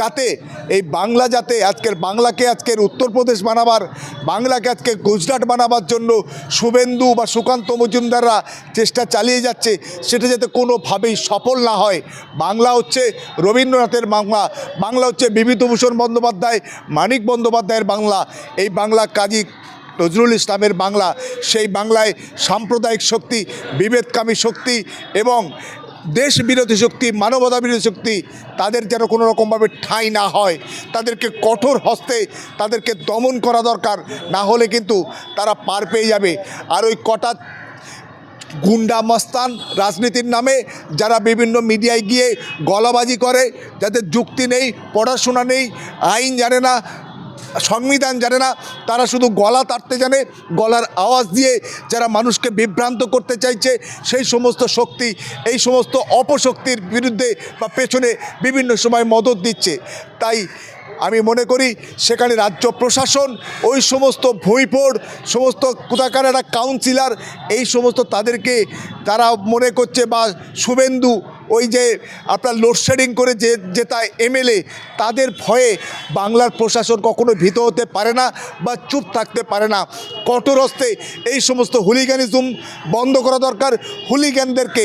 যাতে এই বাংলা যাতে আজকের বাংলাকে আজকের উত্তরপ্রদেশ বানাবার, বাংলাকে আজকে গুজরাট বানাবার জন্য শুভেন্দু বা সুকান্ত মজুমদাররা চেষ্টা চালিয়ে যাচ্ছে, সেটা যাতে কোনোভাবেই সফল না হয়। বাংলা হচ্ছে রবীন্দ্রনাথের বাংলা বাংলা হচ্ছে বিভূতিভূষণ বন্দ্যোপাধ্যায়, মানিক বন্দ্যোপাধ্যায়ের বাংলা, এই বাংলা কাজী নজরুল ইসলামের বাংলা, সেই বাংলায় সাম্প্রদায়িক শক্তি, বিভেদকামী শক্তি এবং দেশ বিরোধী শক্তি মানবতা বিরোধী শক্তি তাদের যেন কোনো রকমভাবে ঠাঁই না হয়। তাদেরকে কঠোর হস্তে তাদেরকে দমন করা দরকার, না হলে কিন্তু তারা পার পেয়ে যাবে। আর ওই কটা গুন্ডা মস্তান রাজনীতির নামে যারা বিভিন্ন মিডিয়ায় গিয়ে গলাবাজি করে, যাদের যুক্তি নেই, পড়াশোনা নেই, আইন জানে না সংবিধান জানে না, তারা শুধু গলা তাড়তে জানে, গলার আওয়াজ দিয়ে যারা মানুষকে বিভ্রান্ত করতে চাইছে, সেই সমস্ত শক্তি, এই সমস্ত অপশক্তির বিরুদ্ধে বা পেছনে বিভিন্ন সময় মদত দিচ্ছে। তাই আমি মনে করি, সেখানে রাজ্য প্রশাসন, ওই সমস্ত ভুঁইপোড়, সমস্ত কোথাকার একটা কাউন্সিলর এই সমস্ত তাদেরকে, তারা মনে করছে বা শুভেন্দু ওই যে আপনার লোডশেডিং করে যে জেতা এমএলএ তাদের ভয়ে বাংলার প্রশাসন কখনো ভীত হতে পারে না বা চুপ থাকতে পারে না। কঠোর হস্তে এই সমস্ত হুলিগানিজম বন্ধ করা দরকার। হুলিগানদেরকে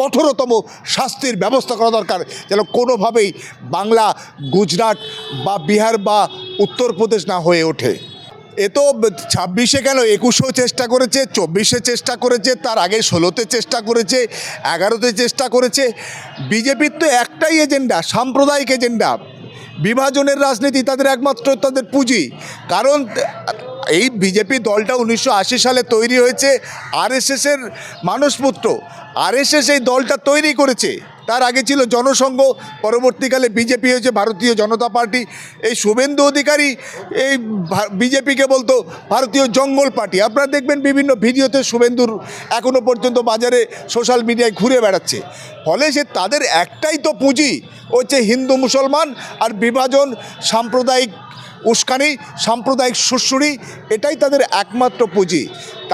কঠোরতম শাস্তির ব্যবস্থা করা দরকার। যেন কোনোভাবেই বাংলা, গুজরাট বা বিহার বা উত্তরপ্রদেশ না হয়ে ওঠে। এ তো ছাব্বিশে কেন? একুশেও চেষ্টা করেছে, চব্বিশে চেষ্টা করেছে, তার আগে ষোলোতে চেষ্টা করেছে, এগারোতে চেষ্টা করেছে। বিজেপির তো একটাই এজেন্ডা, সাম্প্রদায়িক এজেন্ডা। বিভাজনের রাজনীতি তাদের একমাত্র, তাদের পুঁজি। কারণ, এই বিজেপি দলটা উনিশশো আশি সালে তৈরি হয়েছে, আরএসএসের মানসপুত্র আরএসএস এই দলটা তৈরি করেছে। তার আগে ছিল জনসংঘ, পরবর্তীকালে বিজেপি হয়েছে ভারতীয় জনতা পার্টি। এই শুভেন্দু অধিকারী, এই বিজেপিকে বলতো ভারতীয় জঙ্গল পার্টি। আপনারা দেখবেন বিভিন্ন ভিডিওতে শুভেন্দুর এখনও পর্যন্ত বাজারে সোশ্যাল মিডিয়ায় ঘুরে বেড়াচ্ছে। ফলে সে তাদের একটাই তো পুঁজি হচ্ছে হিন্দু মুসলমান আর বিভাজন, সাম্প্রদায়িক উস্কানি, সাম্প্রদায়িক সুশ্রুরি এটাই তাদের একমাত্র পুঁজি।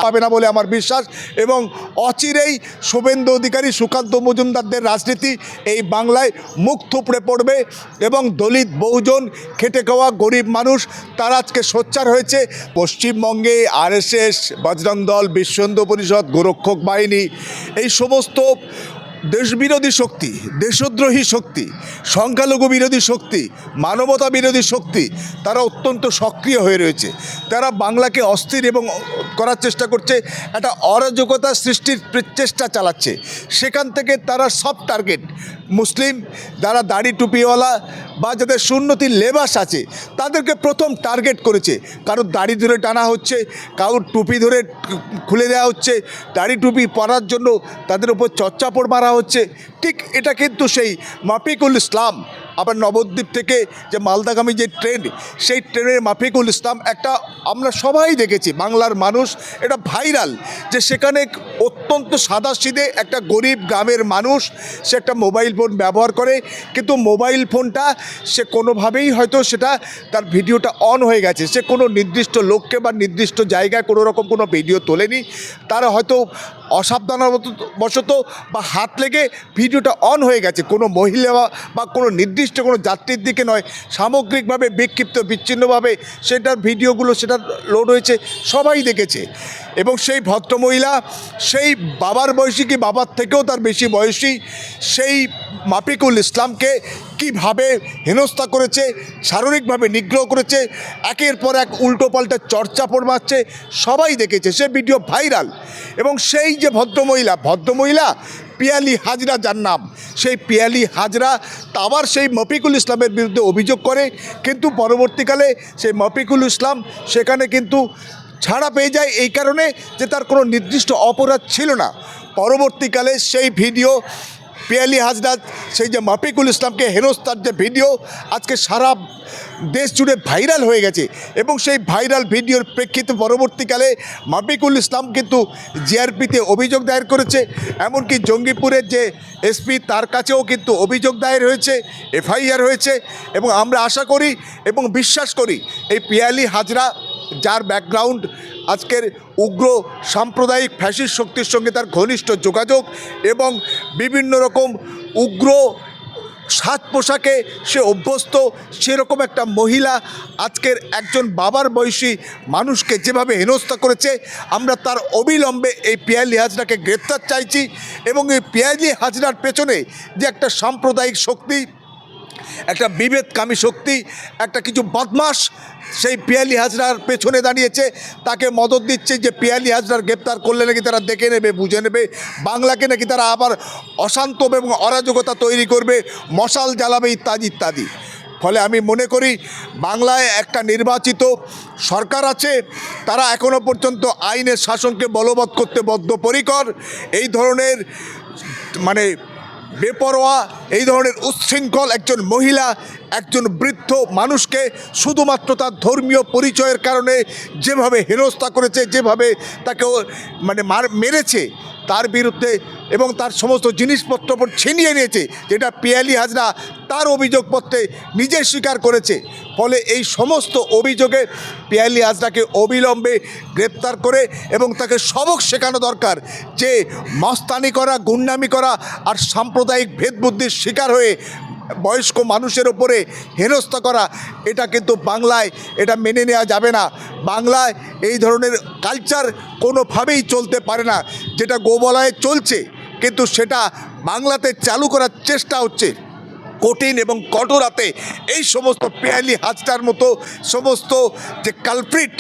হবে না বলে আমার বিশ্বাস এবং অচিরেই শুভেন্দু অধিকারী, সুকান্ত মজুমদারদের রাজনীতি এই বাংলায় মুখ থুপড়ে পড়বে এবং দলিত বহুজন খেটে খাওয়া গরিব মানুষ, তারা আজকে সোচ্চার হয়েছে। পশ্চিমবঙ্গে আরএসএস, বজরং দল বিশ্ব হিন্দু পরিষদ, গোরক্ষক বাহিনী, এই সমস্ত দেশবিরোধী শক্তি, দেশদ্রোহী শক্তি, সংখ্যালঘু বিরোধী শক্তি, মানবতা বিরোধী শক্তি, তারা অত্যন্ত সক্রিয় হয়ে রয়েছে। তারা বাংলাকে অস্থির এবং করার চেষ্টা করছে, একটা অরাজকতা সৃষ্টির চেষ্টা চালাচ্ছে। সেখান থেকে তারা সব টার্গেট মুসলিম, যারা দাড়ি টুপিওয়ালা বা যাদের সুন্নতির লেবাস আছে, তাদেরকে প্রথম টার্গেট করেছে। কারোর দাড়ি ধরে টানা হচ্ছে, কারোর টুপি ধরে খুলে দেওয়া হচ্ছে, দাড়ি টুপি পরার জন্য তাদের উপর চর্চাপড় মারা হচ্ছে। ঠিক এটা কিন্তু সেই মাফিকুল ইসলাম, আবার নবদ্বীপ থেকে যে মালদাগামী যে ট্রেন, সেই ট্রেনের মাফিকুল ইসলাম একটা আমরা সবাই দেখেছি, বাংলার মানুষ, এটা ভাইরাল যে সেখানে অত্যন্ত সাদাসিধে একটা গরিব গ্রামের মানুষ, সে একটা মোবাইল ফোন ব্যবহার করে, কিন্তু মোবাইল ফোনটা সে কোনোভাবেই হয়তো সেটা তার ভিডিওটা অন হয়ে গেছে। সে কোনো নির্দিষ্ট লোককে বা নির্দিষ্ট জায়গায় কোনো রকম কোনো ভিডিও তোলেনি। তারা হয়তো অসাবধানতা বশত বা হাত লেগে ভিডিওটা অন হয়ে গেছে। কোনো মহিলা বা কোনো নির্দিষ্ট কোনো যাত্রীর দিকে নয়, সামগ্রিকভাবে বিক্ষিপ্ত, বিচ্ছিন্নভাবে সেটার ভিডিওগুলো সেটা লোড হয়েছে, সবাই দেখেছে। এবং সেই ভদ্রমহিলা, সেই বাবার বয়সী কি বাবার থেকেও তার বেশি বয়সী, সেই মাফিকুল ইসলামকে কীভাবে হেনস্থা করেছে, শারীরিকভাবে নিগ্রহ করেছে, একের পর এক উল্টো পাল্টা চর্চাপড় মারছে সবাই দেখেছে। সে ভিডিও ভাইরাল। এবং সেই যে ভদ্রমহিলা ভদ্রমহিলা পিয়ালি হাজরা যার নাম, সেই পিয়ালি হাজরা আবার সেই মফিকুল ইসলামের বিরুদ্ধে অভিযোগ করে, কিন্তু পরবর্তীকালে সেই মফিকুল ইসলাম সেখানে কিন্তু ছাড়া পেয়ে যায় এই কারণে যে তার কোনো নির্দিষ্ট অপরাধ ছিল না। পরবর্তীকালে সেই ভিডিও পিয়ালি হাজরা সেই যে মাফিকুল ইসলামকে হেনস্তার যে ভিডিও আজকে সারা দেশ জুড়ে ভাইরাল হয়ে গেছে এবং সেই ভাইরাল ভিডিওর প্রেক্ষিতে পরবর্তীকালে মাফিকুল ইসলাম কিন্তু জিআরপিতে অভিযোগ দায়ের করেছে। এমনকি জঙ্গিপুরের যে এসপি, তার কাছেও কিন্তু অভিযোগ দায়ের হয়েছে, এফআইআর হয়েছে এবং আমরা আশা করি এবং বিশ্বাস করি এই পিয়ালি হাজরা যার ব্যাকগ্রাউন্ড আজকের উগ্র সাম্প্রদায়িক ফ্যাসিস্ট শক্তির সঙ্গে তার ঘনিষ্ঠ যোগাযোগ এবং বিভিন্ন রকম উগ্র সাত পোশাকে সে অভ্যস্ত, সেরকম একটা মহিলা আজকের একজন বাবার বয়সী মানুষকে যেভাবে হেনস্থা করেছে, আমরা তার অবিলম্বে এই পিয়ালি হাজরাকে গ্রেপ্তার চাইছি এবং এই পিয়ালি হাজরার পেছনে যে একটা সাম্প্রদায়িক শক্তি একটা বিভেদকামী শক্তি, একটা কিছু বদমাস সেই পিয়ালি হাজরার পেছনে দাঁড়িয়েছে, তাকে মদত দিচ্ছে যে পিয়ালি হাজরার গ্রেপ্তার করলে নাকি তারা দেখে নেবে, বুঝে নেবে। বাংলাকে নাকি তারা আবার অশান্ত এবং অরাজকতা তৈরি করবে, মশাল জ্বালাবে ইত্যাদি ইত্যাদি। ফলে আমি মনে করি, বাংলায় একটা নির্বাচিত সরকার আছে, তারা এখনও পর্যন্ত আইনের শাসনকে বলবৎ করতে বদ্ধপরিকর। এই ধরনের মানে বেপরোয়া এই ধরনের উচ্ছৃঙ্খল একজন মহিলা একজন বৃদ্ধ মানুষকে শুধুমাত্র তার ধর্মীয় পরিচয়ের কারণে যেভাবে হেনস্থা করেছে, যেভাবে তাকে মানে মার, মেরেছে, তার বিরুদ্ধে এবং তার সমস্ত জিনিসপত্র ছিনিয়ে নিয়েছে, যেটা পিয়ালি হাজরা তার অভিযোগপত্রে নিজে স্বীকার করেছে। ফলে এই সমস্ত অভিযোগে পিয়ালি হাজরাকে অবিলম্বে গ্রেপ্তার করে এবং তাকে সবক শেখানো দরকার যে মস্তানি করা, গুন্ডামি করা আর সাম্প্রদায়িক ভেদবুদ্ধির শিকার হয়ে বয়স্ক মানুষের ওপরে হেনস্থা করা, এটা কিন্তু বাংলায় এটা মেনে নেওয়া যাবে না। বাংলায় এই ধরনের কালচার কোনোভাবেই চলতে পারে না, যেটা গোবলায় চলছে, কিন্তু সেটা বাংলাতে চালু করার চেষ্টা হচ্ছে। কঠিন এবং কঠোরাতে এই সমস্ত পেয়ালি হাজটার মতো সমস্ত যে কালপ্রিট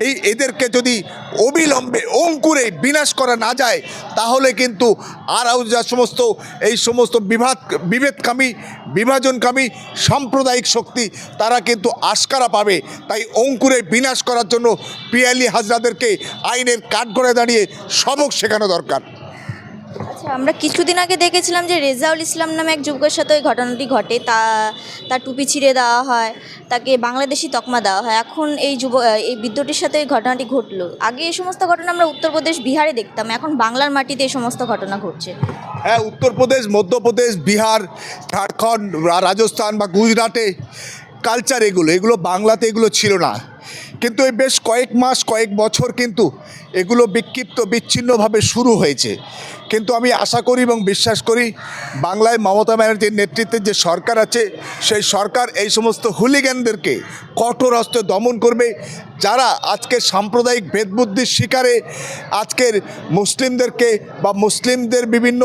এই এদেরকে যদি অবিলম্বে অঙ্কুরে বিনাশ করা না যায়, তাহলে কিন্তু আর যা সমস্ত, এই সমস্ত বিভাদ বিভেদকামী, বিভাজনকামী সাম্প্রদায়িক শক্তি, তারা কিন্তু আশকারা পাবে। তাই অঙ্কুরে বিনাশ করার জন্য পিয়ালি হাজরাদেরকে আইনের কাঠগড়ে দাঁড়িয়ে সবক শেখানো দরকার। আমরা কিছুদিন আগে দেখেছিলাম যে রেজাউল ইসলাম নামে এক যুবকের সাথে ওই ঘটনাটি ঘটে। তা, তার টুপি ছিঁড়ে দেওয়া হয়, তাকে বাংলাদেশি তকমা দেওয়া হয়। এখন এই যুব, এই বিদ্যুতের সাথে এই ঘটনাটি ঘটলো। আগে এই সমস্ত ঘটনা আমরা উত্তরপ্রদেশ বিহারে দেখতাম। এখন বাংলার মাটিতে এই সমস্ত ঘটনা ঘটছে। হ্যাঁ উত্তরপ্রদেশ মধ্যপ্রদেশ বিহার, ঝাড়খণ্ড রাজস্থান বা গুজরাটে কালচার এগুলো এগুলো বাংলাতে এগুলো ছিল না। কিন্তু এই বেশ কয়েক মাস, কয়েক বছর কিন্তু এগুলো বিক্ষিপ্ত, বিচ্ছিন্নভাবে শুরু হয়েছে। কিন্তু আমি আশা করি এবং বিশ্বাস করি বাংলায় মমতা ব্যানার্জির নেতৃত্বে যে সরকার আছে, সেই সরকার এই সমস্ত হুলিগ্যানদেরকে কঠোর হস্তে দমন করবে। যারা আজকে সাম্প্রদায়িক ভেদবুদ্ধির শিকারে, আজকের মুসলিমদেরকে বা মুসলিমদের বিভিন্ন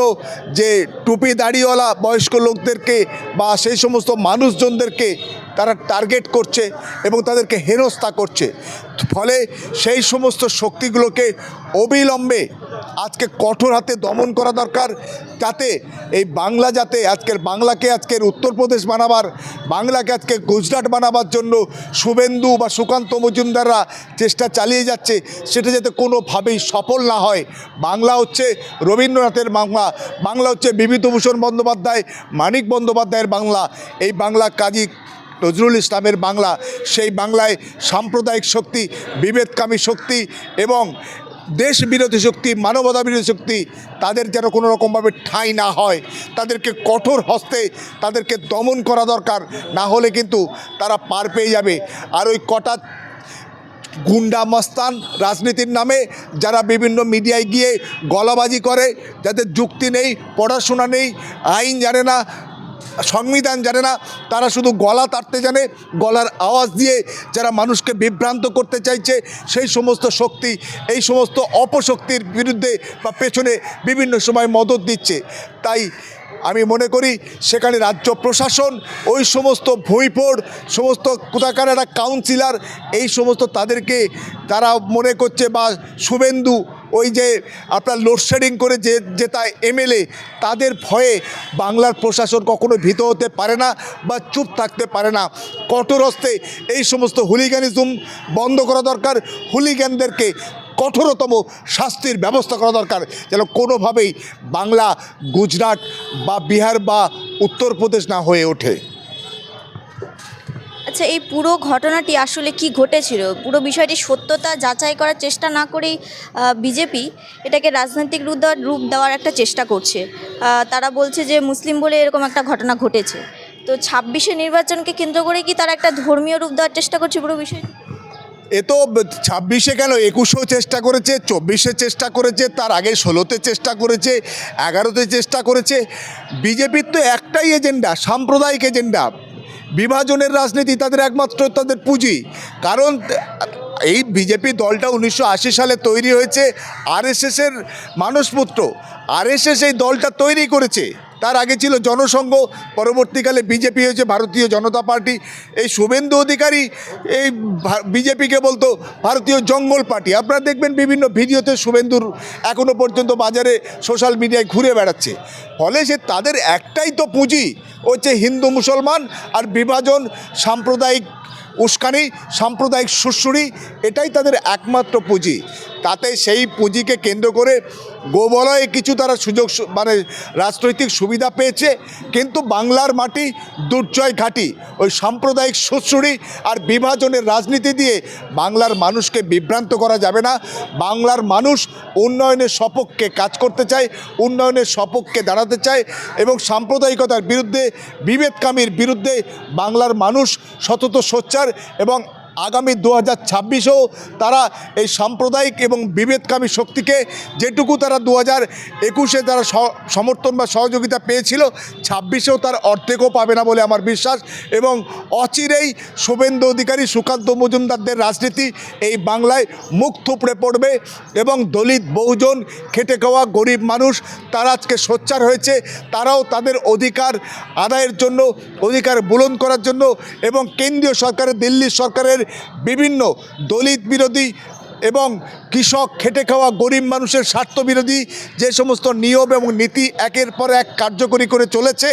যে টুপি দাড়িওয়ালা বয়স্ক লোকদেরকে বা সেই সমস্ত মানুষজনদেরকে তারা টার্গেট করছে এবং তাদেরকে হেনস্থা করছে। ফলে সেই সমস্ত শক্তিগুলোকে অবিলম্বে আজকে কঠোর হাতে দমন করা দরকার, যাতে এই বাংলা যাতে আজকের বাংলাকে আজকের উত্তরপ্রদেশ বানাবার, বাংলাকে আজকে গুজরাট বানাবার জন্য শুভেন্দু বা সুকান্ত মজুমদাররা চেষ্টা চালিয়ে যাচ্ছে, সেটা যাতে কোনোভাবেই সফল না হয়। বাংলা হচ্ছে রবীন্দ্রনাথের বাংলা বাংলা হচ্ছে বিভূতিভূষণ বন্দ্যোপাধ্যায়, মানিক বন্দ্যোপাধ্যায়ের বাংলা। এই বাংলা কাজী নজরুল ইসলামের বাংলা, সেই বাংলায় সাম্প্রদায়িক শক্তি, বিভেদকামী শক্তি এবং দেশ বিরোধী শক্তি মানবতা বিরোধী শক্তি তাদের যেন কোনো রকমভাবে ঠাঁই না হয়। তাদেরকে কঠোর হস্তে তাদেরকে দমন করা দরকার, না হলে কিন্তু তারা পার পেয়ে যাবে। আর ওই কটা গুন্ডা মস্তান রাজনীতির নামে যারা বিভিন্ন মিডিয়ায় গিয়ে গলাবাজি করে, যাদের যুক্তি নেই, পড়াশোনা নেই, আইন জানে না সংবিধান জানে না, তারা শুধু গলা তাড়তে জানে, গলার আওয়াজ দিয়ে যারা মানুষকে বিভ্রান্ত করতে চাইছে, সেই সমস্ত শক্তি, এই সমস্ত অপশক্তির বিরুদ্ধে বা পেছনে বিভিন্ন সময় মদত দিচ্ছে। তাই আমি মনে করি, সেখানে রাজ্য প্রশাসন, ওই সমস্ত ভুঁইপোড়, সমস্ত কোথাকার একটা কাউন্সিলর এই সমস্ত তাদেরকে, তারা মনে করছে বা শুভেন্দু ওই যে আপনার লোডশেডিং করে যে জেতা এমএলএ, তাদের ভয়ে বাংলার প্রশাসন কখনো ভীত হতে পারে না বা চুপ থাকতে পারে না। কঠোর হস্তে এই সমস্ত হুলিগ্যানিজম বন্ধ করা দরকার। হুলিগ্যানদেরকে কঠোরতম শাস্তির ব্যবস্থা করা দরকার। যেন কোনোভাবেই বাংলা, গুজরাট বা বিহার বা উত্তরপ্রদেশ না হয়ে ওঠে। আচ্ছা এই পুরো ঘটনাটি আসলে কি ঘটেছিল? পুরো বিষয়টি সত্যতা যাচাই করার চেষ্টা না করেই বিজেপি এটাকে রাজনৈতিক রূপ দেওয়ার রূপ দেওয়ার একটা চেষ্টা করছে। তারা বলছে যে মুসলিম বলে এরকম একটা ঘটনা ঘটেছে। তো ছাব্বিশে নির্বাচনকে কেন্দ্র করে কি তারা একটা ধর্মীয় রূপ দেওয়ার চেষ্টা করছে পুরো বিষয় এ তো ছাব্বিশে কেন একুশেও চেষ্টা করেছে, চব্বিশে চেষ্টা করেছে, তার আগে ষোলোতে চেষ্টা করেছে, এগারোতে চেষ্টা করেছে। বিজেপির তো একটাই এজেন্ডা, সাম্প্রদায়িক এজেন্ডা। বিভাজনের রাজনীতি তাদের একমাত্র তাদের পুঁজি। কারণ, এই বিজেপি দলটা উনিশশো আশি সালে তৈরি হয়েছে আরএসএসের মানুষপুত্র। আরএসএস এই দলটা তৈরি করেছে। তার আগে ছিল জনসংঘ, পরবর্তীকালে বিজেপি হয়েছে ভারতীয় জনতা পার্টি। এই শুভেন্দু অধিকারী, এই বিজেপিকে বলতো ভারতীয় জঙ্গল পার্টি। আপনারা দেখবেন বিভিন্ন ভিডিওতে শুভেন্দুর এখনও পর্যন্ত বাজারে সোশ্যাল মিডিয়ায় ঘুরে বেড়াচ্ছে। ফলে সে তাদের একটাই তো পুঁজি হচ্ছে হিন্দু মুসলমান আর বিভাজন, সাম্প্রদায়িক উস্কানি, সাম্প্রদায়িক সুশ্রুরি এটাই তাদের একমাত্র পুঁজি। তাতে সেই পুঁজিকে কেন্দ্র করে গোবলয়ে কিছু তারা সুযোগ মানে রাজনৈতিক সুবিধা পেয়েছে, কিন্তু বাংলার মাটি দুর্জয় ঘাঁটি। ওই সাম্প্রদায়িক সুশ্রুরি আর বিভাজনের রাজনীতি দিয়ে বাংলার মানুষকে বিভ্রান্ত করা যাবে না। বাংলার মানুষ উন্নয়নের সপক্ষে কাজ করতে চায়, উন্নয়নের সপক্ষে দাঁড়াতে চায় এবং সাম্প্রদায়িকতার বিরুদ্ধে, বিভেদকামীর বিরুদ্ধে বাংলার মানুষ সতত সোচ্চার এবং আগামী দু হাজার ছাব্বিশেও তারা এই সাম্প্রদায়িক এবং বিভেদকামী শক্তিকে যেটুকু তারা দু হাজার একুশে তারা সমর্থন বা সহযোগিতা পেয়েছিল, ছাব্বিশেও তার অর্ধেকও পাবে না বলে আমার বিশ্বাস এবং অচিরেই শুভেন্দু অধিকারী, সুকান্ত মজুমদারদের রাজনীতি এই বাংলায় মুখ থুপড়ে পড়বে এবং দলিত বহুজন খেটে খাওয়া গরিব মানুষ তারা আজকে সোচ্চার হয়েছে, তারাও তাদের অধিকার আদায়ের জন্য, অধিকার বুলন করার জন্য এবং কেন্দ্রীয় সরকারের দিল্লি সরকারের বিভিন্ন দলিত বিরোধী এবং কৃষক খেটে খাওয়া গরিব মানুষের স্বার্থ বিরোধী যে সমস্ত নিয়ম এবং নীতি একের পর এক কার্যকরী করে চলেছে,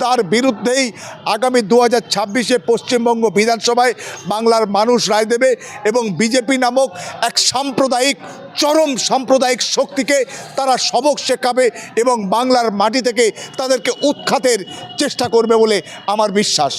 তার বিরুদ্ধেই আগামী দু হাজার ছাব্বিশে পশ্চিমবঙ্গ বিধানসভায় বাংলার মানুষ রায় দেবে এবং বিজেপি নামক এক সাম্প্রদায়িক, চরম সাম্প্রদায়িক শক্তিকে তারা সবক শেখাবে এবং বাংলার মাটি থেকে তাদেরকে উৎখাতের চেষ্টা করবে বলে আমার বিশ্বাস।